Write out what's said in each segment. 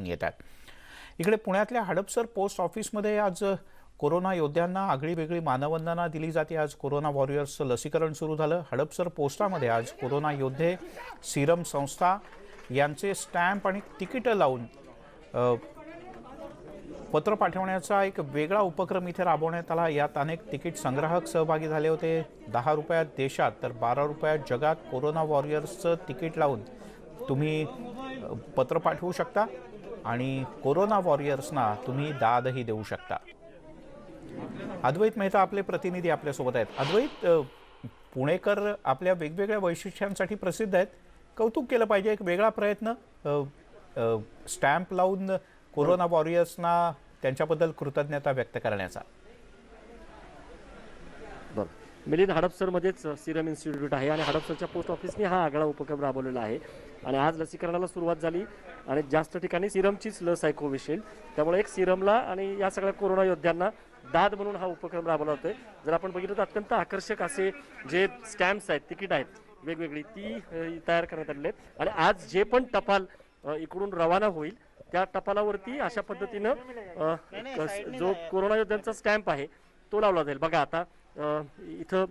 जाणून येत आहेत इकडे पुण्यातल्या हडपसर पोस्ट ऑफिसमध्ये आज कोरोना योद्ध्यांना आगळी वेगळी मानवंदना दिली जाते. आज कोरोना वॉरियर्सचं लसीकरण सुरू झालं. हडपसर पोस्टामध्ये आज कोरोना योद्धे सिरम संस्था यांचे स्टॅम्प आणि तिकीटं लावून पत्र पाठवण्याचा एक वेगळा उपक्रम इथे राबवण्यात आला. यात अनेक तिकीट संग्राहक सहभागी झाले होते. दहा रुपयात देशात तर बारा रुपयात जगात कोरोना वॉरियर्सचं तिकीट लावून तुम्ही पत्र पाठवू शकता. आणि कोरोना वॉरियर्सना तुम्ही दादही देऊ शकता. अद्वैत मेहता आपले प्रतिनिधी आपल्यासोबत आहेत. अद्वैत पुणेकर आपल्या वेगवेगळ्या वैशिष्ट्यांसाठी प्रसिद्ध आहेत. कौतुक केलं पाहिजे एक वेगळा प्रयत्न. स्टॅम्प लावून कोरोना वॉरियर्सना त्यांच्याबद्दल कृतज्ञता व्यक्त करण्याचा. बरं. मिलिंद हडपसरमध्येच सिरम इन्स्टिट्यूट आहे आणि हडपसरच्या पोस्ट ऑफिसने हा आगळा उपक्रम राबवलेला आहे. आणि आज लसीकरणाला सुरुवात झाली आणि जास्त ठिकाणी सिरमचीच लस आहे कोविशिल्ड त्यामुळे एक सिरमला आणि या सगळ्या कोरोना योद्ध्यांना दाद म्हणून हा उपक्रम राबवला होतोय. जर आपण बघितलं तर अत्यंत आकर्षक असे जे स्टॅम्प्स आहेत तिकीट आहेत वेगवेगळी ती तयार करण्यात आलेली आहेत. आणि आज जे पण टपाल इकडून रवाना होईल त्या टपालावरती अशा पद्धतीनं जो कोरोना योद्ध्यांचा स्टॅम्प आहे तो लावला जाईल. बघा आता इथं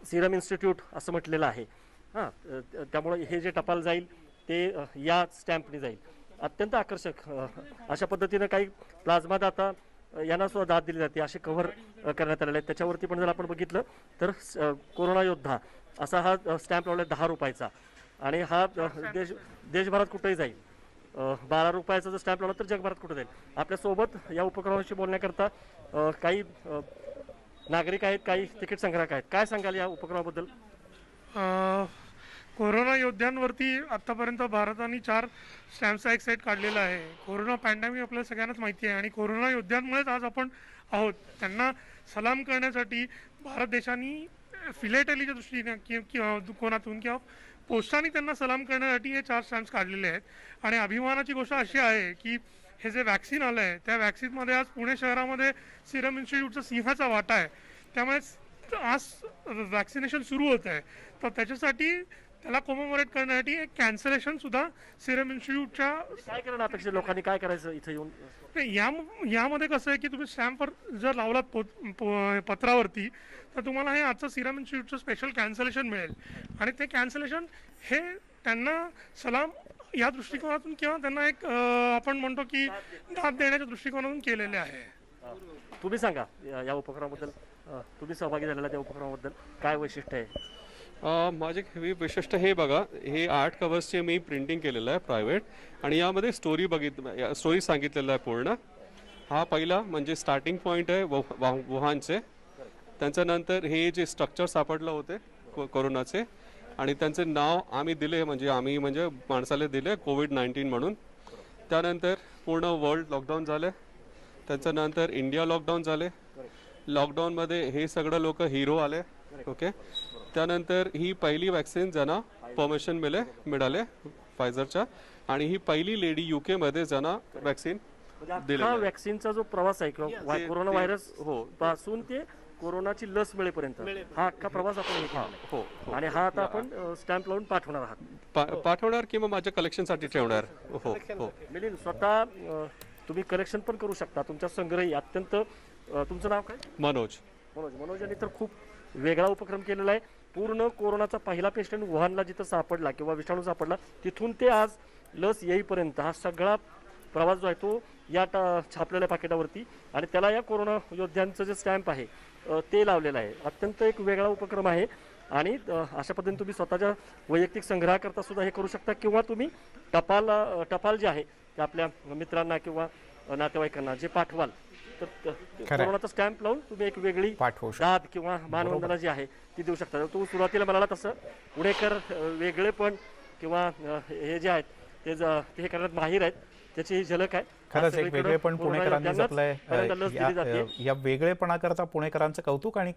सिरम इन्स्टिट्यूट असं म्हटलेलं आहे. हां त्यामुळे हे जे टपाल जाईल ते या स्टॅम्पने जाईल. अत्यंत आकर्षक अशा पद्धतीनं काही प्लाझ्मा दाता यांना सुद्धा दाद दिली जाते असे कव्हर करण्यात आलेले आहेत. त्याच्यावरती पण जर आपण बघितलं तर कोरोना योद्धा असा हा स्टॅम्प लावला दहा रुपयाचा. आणि हा देश देशभरात कुठेही जाईल. बारा रुपयाचा जर स्टॅम्प लावला तर जगभरात कुठे जाईल? आपल्यासोबत या उपक्रमाशी बोलण्याकरता काही नागरिक आहेत काही तिकीट संग्राहक आहेत. काय सांगाल या उपक्रमाबद्दल? कोरोना योद्ध्यांवरती आत्तापर्यंत भारताने चार स्टॅम्पचा एक सेट काढलेला आहे. कोरोना पॅन्डेमिक आपल्याला सगळ्यांनाच माहिती आहे आणि कोरोना योद्ध्यांमुळेच आज आपण आहोत. त्यांना सलाम करण्यासाठी भारत देशाने फिलेटलीच्या दृष्टीने कि- किंवा कोणातून किंवा पोस्टाने त्यांना सलाम करण्यासाठी हे चार स्टॅम्प्स काढलेले आहेत. आणि अभिमानाची गोष्ट अशी आहे की हे जे वॅक्सिन आलं आहे त्या वॅक्सिनमध्ये आज पुणे शहरामध्ये सिरम इन्स्टिट्यूटचा सिंहाचा वाटा आहे. त्यामुळे आज वॅक्सिनेशन सुरू होत आहे. तर त्याच्यासाठी त्याला कोमोमोरेट करण्यासाठी एक कॅन्सलेशन सुद्धा सिरम इन्स्टिट्यूटच्या काय करणं अपेक्षित? लोकांनी? काय करायचं इथं येऊन? नाही, या यामध्ये कसं आहे की तुम्ही स्टॅम्पवर जर लावलात पो, पो- पत्रावरती तर तुम्हाला हे आजचं सिरम इन्स्टिट्यूटचं स्पेशल कॅन्सलेशन मिळेल. आणि ते कॅन्सलेशन हे त्यांना सलाम या दृष्टिकोनातून किंवा त्यांना एक अं, आपण म्हणतो की दाद देण्याच्या दृष्टिकोनातून केलेले आहे. तुम्ही सांगा या या उपक्रमाबद्दल. अ, तुम्ही सहभागी झालेला त्या उपक्रमाबद्दल. काय वैशिष्ट्य आहे? माझे हे विशिष्ट हे बघा हे आर्ट कवर्सचे मी प्रिंटिंग केलेलं आहे प्रायव्हेट आणि यामध्ये स्टोरी बघित स्टोरी सांगितलेलं आहे पूर्ण. हा पहिला म्हणजे स्टार्टिंग पॉईंट आहे वुह- वाह- वुहानचे. त्यांच्यानंतर हे जे स्ट्रक्चर सापडलं होते को- कोरोनाचे. आणि त्यांचे नाव आम्ही दिले म्हणजे आम्ही म्हणजे माणसाला दिले कोविड नाईन्टीन म्हणून. त्यानंतर पूर्ण वर्ल्ड लॉकडाऊन झाले. त्याच्यानंतर इंडिया लॉकडाऊन झाले. लॉकडाऊनमध्ये हे सगळं लोक हिरो आले. ओके त्यानंतर ही पहिली वॅक्सिन ज्यांना परमिशन मिळे मिळाले फायझरच्या आणि ही पहिली लेडी युके मध्ये ज्यांना वॅक्सिन हा. व्हॅक्सिनचा जो प्रवास आहे किंवा कोरोना व्हायरस हो. पासून ते कोरोनाची लस मिळेपर्यंत. हा अख्खा प्रवास आपण हे. हो हो. आणि हा आता आपण स्टॅम्प लावून पाठवणार आहात. पाठवणार किंवा माझ्या कलेक्शनसाठी ठेवणार? हो हो. मिलिंद स्वतः तुम्ही कलेक्शन पण करू शकता. तुमच्या संग्रही अत्यंत तुमचं नाव काय? मनोज. मनोज. मनोज यांनी तर खूप वेगळा उपक्रम केलेला आहे. पूर्ण कोरोनाचा पहिला पेशंट वुहानला जिथं सापडला किंवा विषाणू सापडला तिथून ते आज लस येईपर्यंत हा सगळा प्रवास जो आहे तो या टा- छापलेल्या पाकिटावरती आणि त्याला या कोरोना योद्ध्यांचं जे स्टॅम्प आहे ते लावलेलं आहे. अत्यंत एक वेगळा उपक्रम आहे आणि अशा पद्धतीने तुम्ही स्वतःच्या वैयक्तिक संग्रहाकरता सुद्धा हे करू शकता किंवा तुम्ही टपाल टपाल जे आहे ते आपल्या मित्रांना किंवा नातेवाईकांना जे पाठवाल कोरोनाचा स्टॅम्प लावून तुम्ही एक वेगळी दाद किंवा मानवंदना जी आहे ती देऊ शकता. तू सुरुवातीला म्हणाला तसं पुणेकर अ, वेगळेपण किंवा हे जे आहेत ते हे करण्यात माहीर आहेत त्याची झलक आहे. खरंच एक वेगळेपण कोरोना पुणेकरांनी जपलंय. या वेगळेपणाकरता पुणेकरांचं कौतुक आणि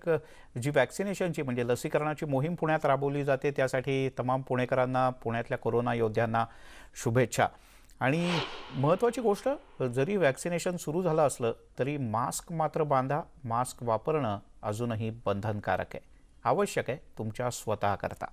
जी वॅक्सिनेशनची म्हणजे लसीकरणाची मोहीम पुण्यात राबवली जाते त्यासाठी तमाम पुणेकरांना पुण्यातल्या कोरोना योद्ध्यांना शुभेच्छा. आणि महत्त्वाची गोष्ट जरी वॅक्सिनेशन सुरू झालं असलं तरी मास्क मात्र बांधा मास्क वापरणं अजूनही बंधनकारक आहे. आवश्यक आहे तुमच्या स्वतःकरता.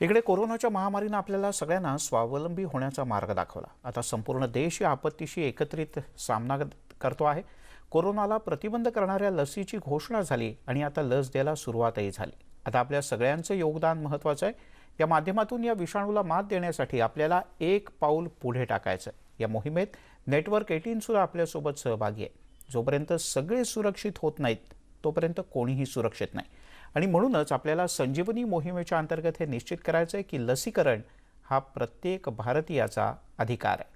इकडे कोरोनाच्या महामारीनं आपल्याला सगळ्यांना स्वावलंबी होण्याचा मार्ग दाखवला. आता संपूर्ण देश या आपत्तीशी एकत्रित सामना करतो आहे. कोरोनाला प्रतिबंध करणाऱ्या लसीची घोषणा झाली आणि आता लस द्यायला सुरुवातही झाली. आता आपल्या सगळ्यांचं योगदान महत्त्वाचं आहे. या माध्यमातून या विषाणूला मात देण्यासाठी आपल्याला एक पाऊल पुढे टाकायचं या मोहिमेत नेटवर्क एटीन सुद्धा आपल्यासोबत सहभागी आहे. जोपर्यंत सगळे सुरक्षित होत नाहीत तोपर्यंत कोणीही सुरक्षित नाही. आणि म्हणूनच आपल्याला संजीवनी मोहिमेच्या अंतर्गत हे निश्चित करायचं आहे की लसीकरण हा प्रत्येक भारतीयाचा अधिकार आहे.